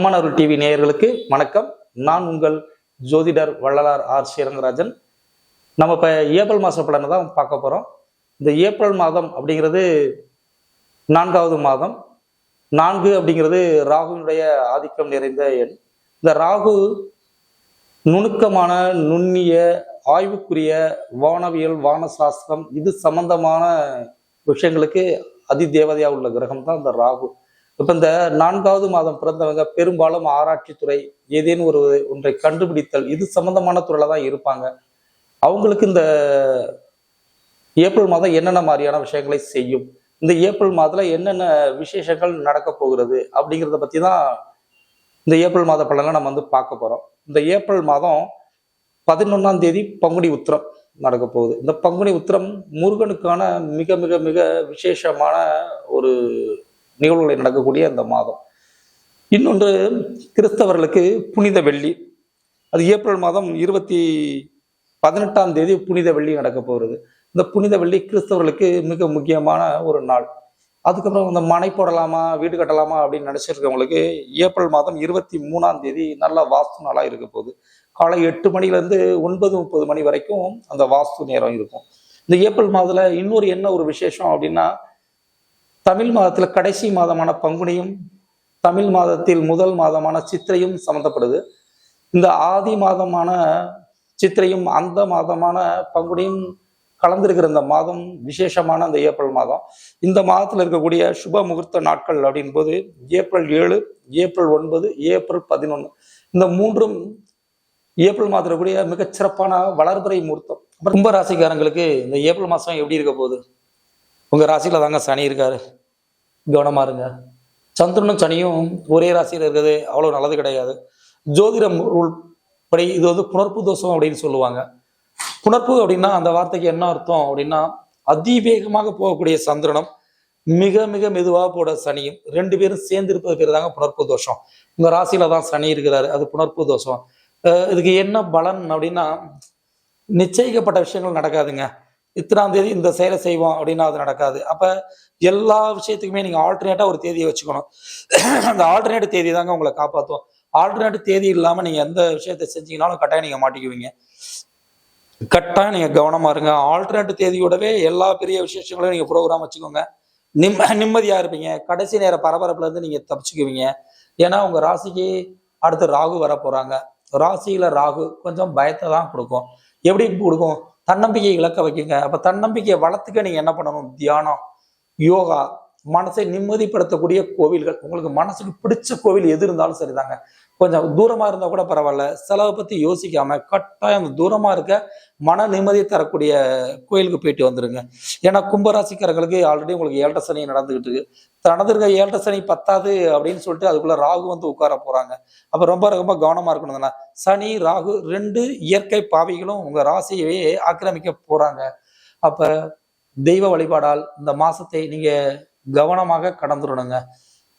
அம்மன் அருள் TV நேயர்களுக்கு வணக்கம். நான் உங்கள் ஜோதிடர் வள்ளலார் ஆர் ஸ்ரீரங்கராஜன் நம்ம இப்போ ஏப்ரல் மாத பலனை தான் பார்க்க போகிறோம் இந்த ஏப்ரல் மாதம் அப்படிங்கிறது நான்காவது மாதம். நான்கு அப்படிங்கிறது ராகுவினுடைய ஆதிக்கம் நிறைந்த எண். இந்த ராகு நுணுக்கமான நுண்ணிய ஆய்வுக்குரிய வானவியல் வான சாஸ்திரம் இது சம்பந்தமான விஷயங்களுக்கு அதிதேவதையா உள்ள கிரகம் தான் இந்த ராகு. இப்போ இந்த நான்காவது மாதம் பிறந்தவங்க பெரும்பாலும் ஆராய்ச்சித்துறை ஏதேனும் ஒரு ஒன்றை கண்டுபிடித்தல் இது சம்பந்தமான துறையில் தான் இருப்பாங்க. அவங்களுக்கு இந்த ஏப்ரல் மாதம் என்னென்ன மாதிரியான விஷயங்களை செய்யும் இந்த ஏப்ரல் மாதத்தில் என்னென்ன விசேஷங்கள் நடக்க போகிறது அப்படிங்கிறத பற்றி தான் இந்த ஏப்ரல் மாத பலனை நம்ம வந்து பார்க்க போகிறோம் இந்த ஏப்ரல் மாதம் பதினொன்றாம் தேதி பங்குனி உத்திரம் நடக்க போகுது. இந்த பங்குனி உத்திரம் முருகனுக்கான மிக மிக மிக விசேஷமான ஒரு நிகழ்வுகளை நடக்கக்கூடிய அந்த மாதம். இன்னொன்று கிறிஸ்தவர்களுக்கு புனித வெள்ளி. அது ஏப்ரல் மாதம் இருபத்தி பதினெட்டாம் தேதி புனித வெள்ளி நடக்க போகிறது. இந்த புனித வெள்ளி கிறிஸ்தவர்களுக்கு மிக முக்கியமான ஒரு நாள். அதுக்கப்புறம் இந்த மனை போடலாமா வீடு கட்டலாமா அப்படின்னு நினச்சிருக்கவங்களுக்கு ஏப்ரல் மாதம் இருபத்தி மூணாம் தேதி நல்ல வாஸ்து நாளாக இருக்க போகுது. காலை எட்டு மணிலேருந்து ஒன்பது முப்பது மணி வரைக்கும் அந்த வாஸ்து நேரம் இருக்கும். இந்த ஏப்ரல் மாதத்தில் இன்னொரு என்ன ஒரு விசேஷம் அப்படின்னா தமிழ் மாதத்தில் கடைசி மாதமான பங்குனியும் தமிழ் மாதத்தில் முதல் மாதமான சித்திரையும் சம்மந்தப்படுது இந்த ஆதி மாதமான சித்திரையும் அந்த மாதமான பங்குனியும் கலந்திருக்கிற இந்த மாதம் விசேஷமான அந்த ஏப்ரல் மாதம். இந்த மாதத்தில் இருக்கக்கூடிய சுப முகூர்த்த நாட்கள் அப்படின் போது ஏப்ரல் ஏழு ஏப்ரல் ஒன்பது ஏப்ரல் பதினொன்று இந்த மூன்றும் ஏப்ரல் மாதத்தில் கூடிய மிகச்சிறப்பான வளர்பிறை முகூர்த்தம். அப்புறம் கும்ப ராசிக்காரங்களுக்கு இந்த ஏப்ரல் மாதம் எப்படி இருக்க போகுது? உங்கள் ராசியில் தாங்க சனி இருக்காரு. கவனமா இருங்க. சந்திரனும் சனியும் ஒரே ராசியில் இருக்கிறது அவ்வளோ நல்லது கிடையாது. ஜோதிடம் ரூல் படி இது வந்து புணர்ப்பு தோஷம் அப்படின்னு சொல்லுவாங்க. புணர்ப்பு அப்படின்னா அந்த வார்த்தைக்கு என்ன அர்த்தம் அப்படின்னா அதிவேகமாக போகக்கூடிய சந்திரனும் மிக மிக மெதுவாக போட சனியும் ரெண்டு பேரும் சேர்ந்து இருப்பது பேர் தாங்க புணர்ப்பு தோஷம். உங்க ராசியில தான் சனி இருக்கிறாரு அது புணர்ப்பு தோஷம். இதுக்கு என்ன பலன் அப்படின்னா நிச்சயிக்கப்பட்ட விஷயங்கள் நடக்காதுங்க. இத்தனாம் தேதி இந்த செயலை செய்வோம் அப்படின்னா அது நடக்காது. அப்போ எல்லா விஷயத்துக்குமே நீங்கள் ஆல்டர்னேட்டாக ஒரு தேதியை வச்சுக்கணும். அந்த ஆல்டர்னேட் தேதி தாங்க உங்களை காப்பாற்றும் ஆல்டர்னேட் தேதி இல்லாமல் நீங்கள் எந்த விஷயத்தை செஞ்சீங்கனாலும் கட்டாயம் நீங்கள் மாட்டிக்குவீங்க. கட்டாயம் நீங்கள் கவனமா இருங்க. ஆல்டர்னேட் தேதியோடவே எல்லா பெரிய விசேஷங்களையும் நீங்கள் ப்ரோக்ராம் வச்சுக்கோங்க. நிம்ம நிம்மதியாக இருப்பீங்க. கடைசி நேர பரபரப்புலேருந்து இருந்து தப்பிச்சுக்குவீங்க. ஏன்னா உங்கள் ராசிக்கு அடுத்து ராகு வர போகிறாங்க ராசியில் ராகு கொஞ்சம் பயத்தை தான் கொடுக்கும். எப்படி கொடுக்கும்? தன்னம்பிக்கை இழக்க வைக்குங்க. அப்போ தன்னம்பிக்கையை வளர்த்துக்க நீங்கள் என்ன பண்ணணும்? தியானம் யோகா மனசை நிம்மதிப்படுத்தக்கூடிய கோவில்கள். உங்களுக்கு மனசுக்கு பிடிச்ச கோவில் எது இருந்தாலும் சரிதாங்க. கொஞ்சம் தூரமா இருந்தா கூட பரவாயில்ல. செலவை பத்தி யோசிக்காம கட்டாயம் அந்த தூரமா இருக்க மன நிம்மதியை தரக்கூடிய கோயிலுக்கு போயிட்டு வந்துருங்க. ஏன்னா கும்பராசிக்காரர்களுக்கு ஆல்ரெடி உங்களுக்கு ஏழரை சனி நடந்துகிட்டு இருக்கு. நடந்திருக்க ஏழரை சனி பத்தாது அப்படின்னு சொல்லிட்டு அதுக்குள்ள ராகு வந்து உட்கார போறாங்க. அப்ப ரொம்ப ரொம்ப கவனமா தானே. சனி ராகு ரெண்டு இயற்கை பாவிகளும் உங்க ராசியவே ஆக்கிரமிக்க போறாங்க. அப்ப தெய்வ வழிபாடால் இந்த மாசத்தை நீங்க கவனமாக கடந்துடணுங்க.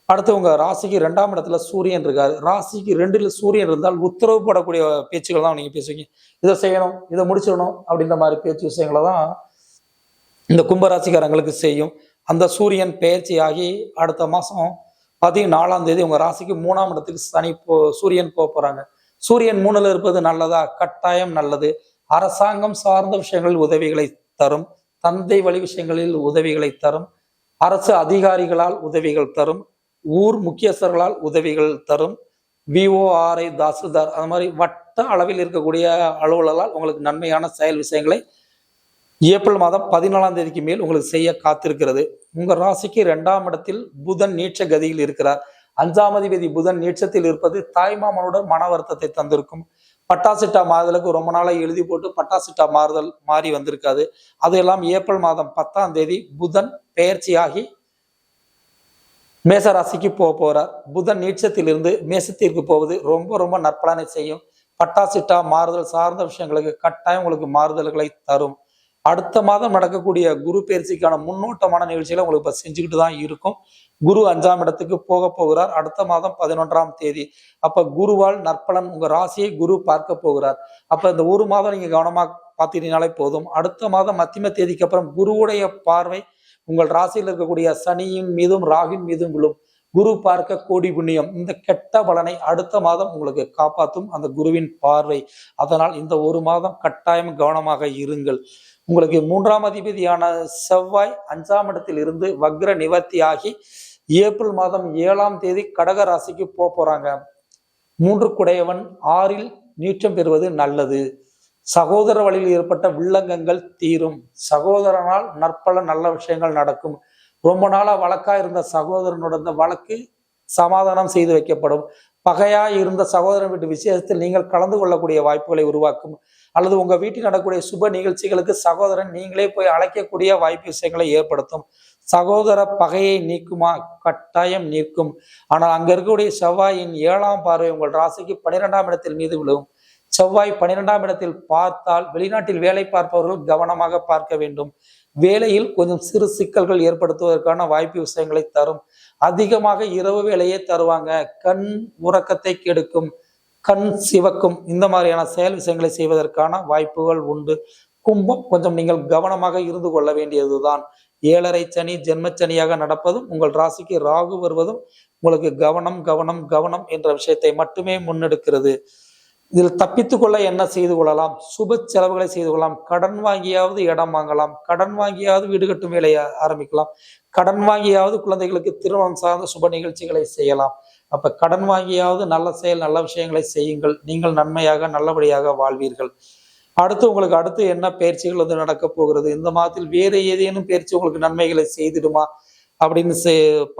அடுத்து உங்க ராசிக்கு ரெண்டாம் இடத்துல சூரியன் இருக்காரு. ராசிக்கு ரெண்டுல சூரியன் இருந்தால் உத்தரவு படக்கூடிய பேச்சுகள் தான் நீங்க பேசுவீங்க. இதை செய்யணும் இதை முடிச்சிடணும் அப்படின்ற மாதிரி பேச்சு விஷயங்களை தான் இந்த கும்பராசிக்காரங்களுக்கு செய்யும். அந்த சூரியன் பயிற்சியாகி அடுத்த மாசம் பதினாலாம் தேதி உங்க ராசிக்கு மூணாம் இடத்துக்கு சனி போ சூரியன் போக போறாங்க. சூரியன் மூணுல இருப்பது நல்லதா? கட்டாயம் நல்லது. அரசாங்கம் சார்ந்த விஷயங்களில் உதவிகளை தரும். தந்தை வழி விஷயங்களில் உதவிகளை தரும். அரசு அதிகாரிகளால் உதவிகள் தரும் ஊர் முக்கியஸ்தர்களால் உதவிகள் தரும் விஓஆர்ஐ தாசில்தார் அது மாதிரி வட்ட அளவில் இருக்கக்கூடிய அலுவலரால் உங்களுக்கு நன்மையான செயல் விஷயங்களை ஏப்ரல் மாதம் பதினாலாம் தேதிக்கு மேல் உங்களுக்கு செய்ய காத்திருக்கிறது. உங்கள் ராசிக்கு ரெண்டாம் இடத்தில் புதன் நீட்ச கதியில் இருக்கிறார். அஞ்சாம் அதிபதி புதன் நீட்சத்தில் இருப்பது தாய்மாமனுடன் மன வருத்தத்தை தந்திருக்கும். பட்டாசிட்டா மாறுதலுக்கு ரொம்ப நாளாக எழுதி போட்டு பட்டாசிட்டா மாறுதல் மாறி வந்திருக்காது. அதையெல்லாம் ஏப்ரல் மாதம் பத்தாம் தேதி புதன் பெயர்ச்சியாகி மேசராசிக்கு போக போகிறார் புதன் நீச்சத்திலிருந்து மேசத்திற்கு போவது ரொம்ப ரொம்ப நற்பலனை செய்யும். பட்டாசிட்டா மாறுதல் சார்ந்த விஷயங்களுக்கு கட்டாயம் உங்களுக்கு மாறுதல்களை தரும். அடுத்த மாதம் நடக்கக்கூடிய குரு பயிற்சிக்கான முன்னோட்டமான நிகழ்ச்சிகளை உங்களுக்கு இப்ப செஞ்சுக்கிட்டு தான் இருக்கும். குரு அஞ்சாம் இடத்துக்கு போக போகிறார். அடுத்த மாதம் பதினொன்றாம் தேதி. அப்ப குருவால் நற்பலன் உங்க ராசியை குரு பார்க்க போகிறார். அப்ப இந்த ஒரு மாதம் நீங்க கவனமா பார்த்துட்டீங்கனாலே போதும். அடுத்த மாதம் மத்தியம தேதிக்கு அப்புறம் குருவுடைய பார்வை உங்கள் ராசியில் இருக்கக்கூடிய சனியின் மீதும் ராகின் மீதும் விழும். குரு பார்க்க கோடி புண்ணியம். இந்த கெட்ட பலனை அடுத்த மாதம் உங்களுக்கு காப்பாற்றும் அந்த குருவின் பார்வை. அதனால் இந்த ஒரு மாதம் கட்டாயம் கவனமாக இருங்கள். உங்களுக்கு மூன்றாம் அதிபதியான செவ்வாய் அஞ்சாம் இடத்தில் இருந்து வக்ர நிவர்த்தி ஆகி ஏப்ரல் மாதம் ஏழாம் தேதி கடக ராசிக்கு போக போறாங்க. மூன்று குடையவன் ஆறில் நீச்சம் பெறுவது நல்லது. சகோதர வழியில் ஏற்பட்ட வில்லங்கங்கள் தீரும். சகோதரனால் நற்பல நல்ல விஷயங்கள் நடக்கும். ரொம்ப நாளா வழக்கா இருந்த சகோதரனோட இந்த வழக்கு சமாதானம் செய்து வைக்கப்படும். பகையா இருந்த சகோதரன் வீட்டு விசேஷத்தில் நீங்கள் கலந்து கொள்ளக்கூடிய வாய்ப்புகளை உருவாக்கும். அல்லது உங்க வீட்டில் நடக்கக்கூடிய சுப நிகழ்ச்சிகளுக்கு சகோதரன் நீங்களே போய் அழைக்கக்கூடிய வாய்ப்பு விஷயங்களை ஏற்படுத்தும். சகோதர பகையை நீக்குமா? கட்டாயம் நீக்கும். ஆனால் அங்க இருக்கக்கூடிய செவ்வாயின் ஏழாம் பார்வை உங்கள் ராசிக்கு பன்னிரெண்டாம் இடத்தில் மீது விழுவும் செவ்வாய் பன்னிரெண்டாம் இடத்தில் பார்த்தால் வெளிநாட்டில் வேலை பார்ப்பவர்கள் கவனமாக பார்க்க வேண்டும். வேலையில் கொஞ்சம் சிறு சிக்கல்கள் ஏற்படுத்துவதற்கான வாய்ப்பு விஷயங்களை தரும். அதிகமாக இரவு வேலையே தருவாங்க. கண் உறக்கத்தை கெடுக்கும். கண் சிவக்கும். இந்த மாதிரியான செயல் விஷயங்களை செய்வதற்கான வாய்ப்புகள் உண்டு. கும்பம் கொஞ்சம் நீங்கள் கவனமாக இருந்து கொள்ள வேண்டியதுதான். ஏழரை சனி ஜென்மச்சனியாக நடப்பதும் உங்கள் ராசிக்கு ராகு வருவதும் உங்களுக்கு கவனம் கவனம் கவனம் என்ற விஷயத்தை மட்டுமே முன்னெடுக்கிறது. இதில் தப்பித்துக் கொள்ள என்ன செய்து கொள்ளலாம்? சுப செலவுகளை செய்து கொள்ளலாம். கடன் வாங்கியாவது இடம் வாங்கலாம். கடன் வாங்கியாவது வீடு கட்டும் வேலையை ஆரம்பிக்கலாம். கடன் வாங்கியாவது குழந்தைகளுக்கு திருமணம் சார்ந்த சுப நிகழ்ச்சிகளை செய்யலாம். அப்போ கடன் வாங்கியாவது நல்ல செயல் நல்ல விஷயங்களை செய்யுங்கள். நீங்கள் நன்மையாக நல்லபடியாக வாழ்வீர்கள். அடுத்து உங்களுக்கு அடுத்து என்ன பயிற்சிகள் வந்து நடக்க போகிறது? இந்த மாதத்தில் வேறு ஏதேனும் பயிற்சி உங்களுக்கு நன்மைகளை செய்திடுமா? அப்படின்னு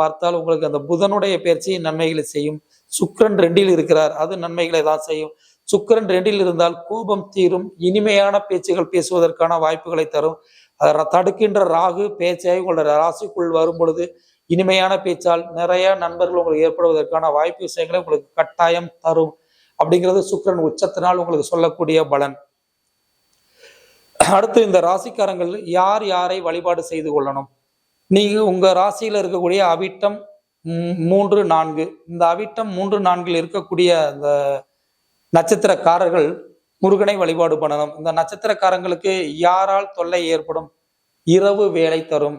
பார்த்தால் உங்களுக்கு அந்த புதனுடைய பயிற்சி நன்மைகளை செய்யும். சுக்கரன் ரெண்டில் இருக்கிறார் அது நன்மைகளை தான் செய்யும். சுக்கரன் ரெண்டில் இருந்தால் கோபம் தீரும். இனிமையான பேச்சுகள் பேசுவதற்கான வாய்ப்புகளை தரும். அதை தடுக்கின்ற ராகு பேச்சை உங்களோட ராசிக்குள் வரும் பொழுது இனிமையான பேச்சால் நிறைய நண்பர்கள் உங்களுக்கு ஏற்படுவதற்கான வாய்ப்பு விஷயங்களை உங்களுக்கு கட்டாயம் தரும். அப்படிங்கிறது சுக்கரன் உச்சத்தினால் உங்களுக்கு சொல்லக்கூடிய பலன். அடுத்து இந்த ராசிக்காரங்கள் யார் யாரை வழிபாடு செய்து கொள்ளணும்? நீங்க உங்க ராசியில இருக்கக்கூடிய அவிட்டம் மூன்று நான்கு. இந்த அவிட்டம் மூன்று நான்கில் இருக்கக்கூடிய அந்த நட்சத்திரக்காரர்கள் முருகனை வழிபாடு பண்ணணும். இந்த நட்சத்திரக்காரங்களுக்கு யாரால் தொல்லை ஏற்படும்? இரவு வேலை தரும்.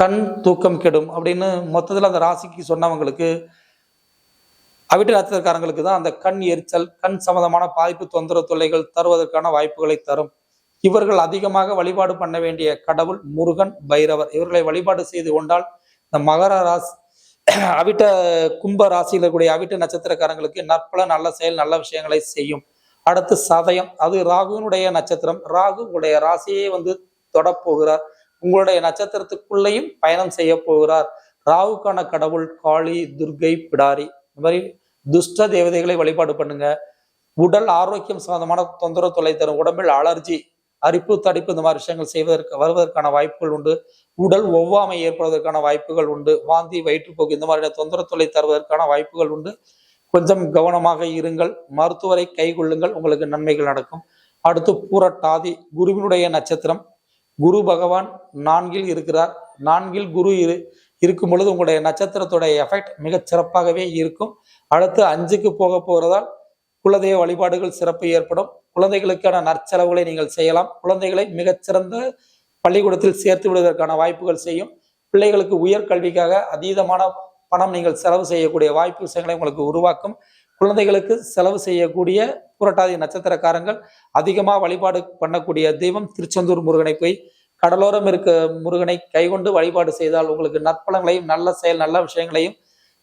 கண் தூக்கம் கெடும் அப்படின்னு மொத்தத்தில் அந்த ராசிக்கு சொன்னவங்களுக்கு அவிட்ட நட்சத்திரக்காரங்களுக்கு தான் அந்த கண் எரிச்சல் கண் சம்பந்தமான பாதிப்பு தொந்தரவு தொல்லைகள் தருவதற்கான வாய்ப்புகளை தரும். இவர்கள் அதிகமாக வழிபாடு பண்ண வேண்டிய கடவுள் முருகன் பைரவர். இவர்களை வழிபாடு செய்து கொண்டால் இந்த மகர ராசி அவிட்ட கும்ப ராசியில் இருக்கக்கூடிய அவிட்ட நட்சத்திரக்காரங்களுக்கு நற்பல நல்ல செயல் நல்ல விஷயங்களை செய்யும். அடுத்து சதயம். அது ராகுனுடைய நட்சத்திரம். ராகு உங்களுடைய ராசியே வந்து தொடப்போகிறார். உங்களுடைய நட்சத்திரத்துக்குள்ளேயும் பயணம் செய்ய போகிறார். ராகுக்கான கடவுள் காளி துர்கை பிடாரி. இந்த மாதிரி துஷ்ட தேவதைகளை வழிபாடு பண்ணுங்க. உடல் ஆரோக்கியம் சம்பந்தமான தொந்தரவு தொல்லை தரும். உடம்பில் அலர்ஜி அரிப்பு தடிப்பு இந்த மாதிரி விஷயங்கள் செய்வதற்கு வருவதற்கான வாய்ப்புகள் உண்டு. உடல் ஒவ்வாமை ஏற்படுவதற்கான வாய்ப்புகள் உண்டு. வாந்தி வயிற்றுப்போக்கு இந்த மாதிரியான தொந்தரவு தொல்லை தருவதற்கான வாய்ப்புகள் உண்டு. கொஞ்சம் கவனமாக இருங்கள். மருத்துவரை கைகொள்ளுங்கள். உங்களுக்கு நன்மைகள் நடக்கும். அடுத்து பூரட்டாதி குருவினுடைய நட்சத்திரம். குரு பகவான் நான்கில் இருக்கிறார். நான்கில் குரு இரு இருக்கும் பொழுது உங்களுடைய நட்சத்திரத்துடைய எஃபெக்ட் மிகச் சிறப்பாகவே இருக்கும். அடுத்து அஞ்சுக்கு போக போகிறதால் குலதெய்வ வழிபாடுகள் சிறப்பு ஏற்படும். குழந்தைகளுக்கான நற்செலவுகளை நீங்கள் செய்யலாம். குழந்தைகளை மிகச்சிறந்த பள்ளிக்கூடத்தில் சேர்த்து விடுவதற்கான வாய்ப்புகள் செய்யும். பிள்ளைகளுக்கு உயர்கல்விக்காக அதீதமான பணம் நீங்கள் செலவு செய்யக்கூடிய வாய்ப்பு விஷயங்களை உங்களுக்கு உருவாக்கும். குழந்தைகளுக்கு செலவு செய்யக்கூடிய புரட்டாதி நட்சத்திரக்காரங்கள் அதிகமாக வழிபாடு பண்ணக்கூடிய தெய்வம் திருச்செந்தூர் முருகனை போய் கடலோரம் இருக்க முருகனை கைகொண்டு வழிபாடு செய்தால் உங்களுக்கு நற்பலங்களையும் நல்ல செயல் நல்ல விஷயங்களையும்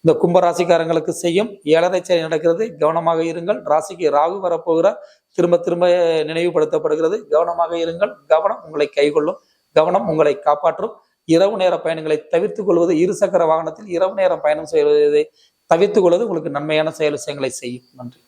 இந்த கும்பராசிக்காரங்களுக்கு செய்யும். ஏழரை செயல் நடக்கிறது. கவனமாக இருங்கள். ராசிக்கு ராகு வரப்போகிறார் திரும்ப திரும்ப நினைவுபடுத்தப்படுகிறது. கவனமாக இருங்கள். கவனம் உங்களை கைகொள்ளும். கவனம் உங்களை காப்பாற்றும். இரவு நேர பயணங்களை தவிர்த்துக் கொள்வது இருசக்கர வாகனத்தில் இரவு நேரம் பயணம் செய்வதை தவிர்த்துக் கொள்வது உங்களுக்கு நன்மையான செயல் விஷயங்களை செய்யும். நன்றி.